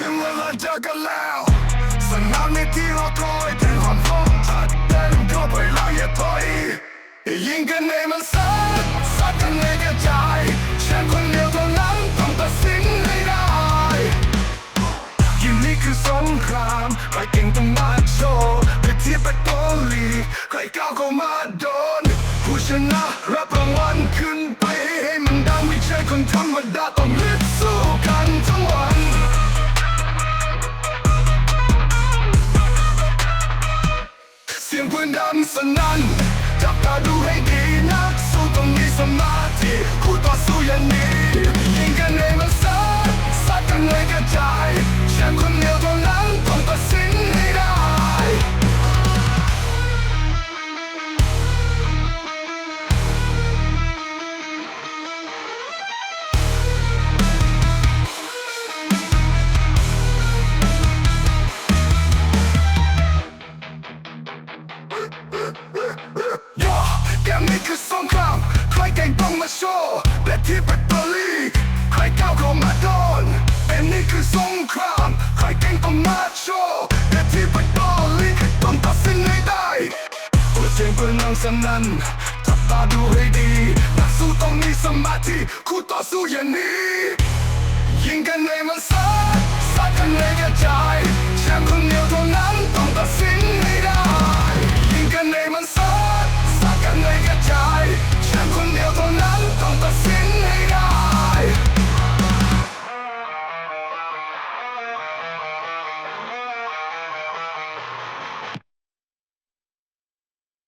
ถึงเวลาเจอกันแล้วสนามในที่รอคอยถึงความพร้อมจัดเต้นเข้าไปแล้วอย่าถอยยิงกันในมันซัดซัดกันในกระจายแชมป์คนเดียวเท่านั้นต้องตัดสินให้ได้ยินนี่คือสงครามใครเก่งต้องมาโชว์ไปเทียบเป็นตัวลีใครก้าวเข้ามาโดนผู้ชนะรับ เสียงปืนดังสนั่นจับตาดูให้ดี นี้คือสงครามใครเก่งต้องมาโชว์และที่แบตเตอรี่ใครก้าวเข้ามาโดนเกมนี้คือสงครามใครเก่งต้องมาโชว์และที่แบตเตอรี่ต้องตัดสินให้ได้หัวเสียงเปืนนังสนั่นจับตาดูให้ดีนักสู้ต้องมีสมาธิคู่ต่อสู้อย่าหนียิงกันในมันซัดซัดกันในกระจาย